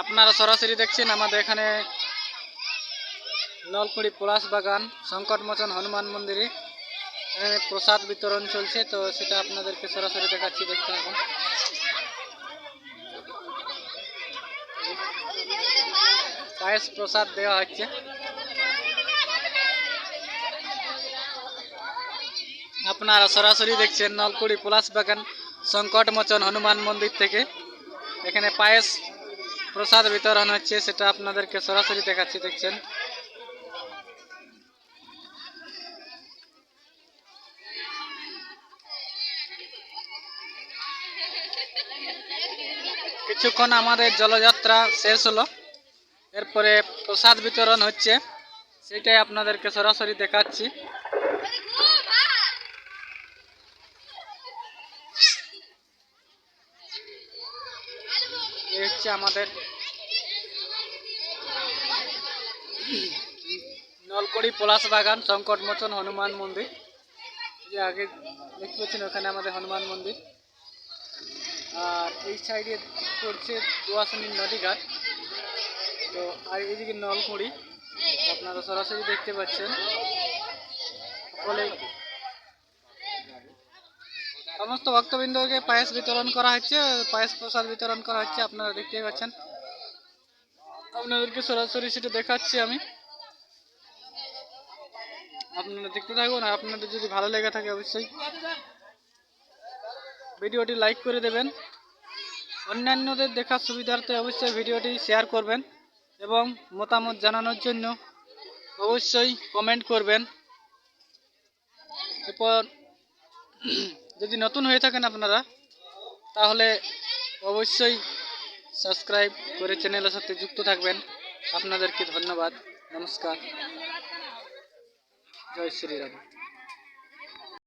আপনারা সরাসরি দেখছেন আমাদের এখানে নলকুড়ি পলাশ বাগান সংকটমোচন হনুমান মন্দিরে। এখানে প্রসাদ বিতরণ চলছে, তো সেটা আপনাদেরকে সরাসরি দেখাচ্ছি, দেখতে থাকুন। পায়েস প্রসাদ দেওয়া হচ্ছে। আপনারা সরাসরি দেখছেন নলকুড়ি পলাশ বাগান সংকটমোচন হনুমান মন্দির থেকে। এখানে পায়েস প্রসাদ বিতরণ হচ্ছে, সেটা আপনাদেরকে সরাসরি দেখাচ্ছি, দেখছেন? কিছুক্ষণ আমাদের জলযাত্রা শেষ হলো। এরপরে প্রসাদ বিতরণ হচ্ছে, সেটাই আপনাদেরকে সরাসরি দেখাচ্ছি। হচ্ছে আমাদের নলকড়ি পলাশ বাগান সংকটমোচন হনুমান মন্দির। যে আগে দেখতে পাচ্ছেন ওখানে আমাদের হনুমান মন্দির। আর এই সাইডে পড়ছে দোয়াশানী নদীঘাট তো, আর এইদিকে নলকুড়ি, আপনারা সরাসরি দেখতে পাচ্ছেন। ফলে সমস্ত ভক্তবৃন্দকে পায়েস বিতরণ করা হচ্ছে, পায়েস প্রসাদ বিতরণ করা হচ্ছে, আপনারা দেখতেই পাচ্ছেন। আপনাদেরকে সরাসরি সেটা দেখাচ্ছি আমি। আপনারা দেখতে থাকুন, আর আপনাদের যদি ভালো লেগে থাকে অবশ্যই ভিডিওটি লাইক করে দেবেন। অন্যান্যদের দেখার সুবিধার্থে অবশ্যই ভিডিওটি শেয়ার করবেন এবং মতামত জানানোর জন্য অবশ্যই কমেন্ট করবেন। এরপর যদি নতুন হয়ে থাকেন আপনারা, তাহলে অবশ্যই সাবস্ক্রাইব করে চ্যানেলের সাথে যুক্ত থাকবেন। আপনাদেরকে ধন্যবাদ। নমস্কার। জয় শ্রীরাম।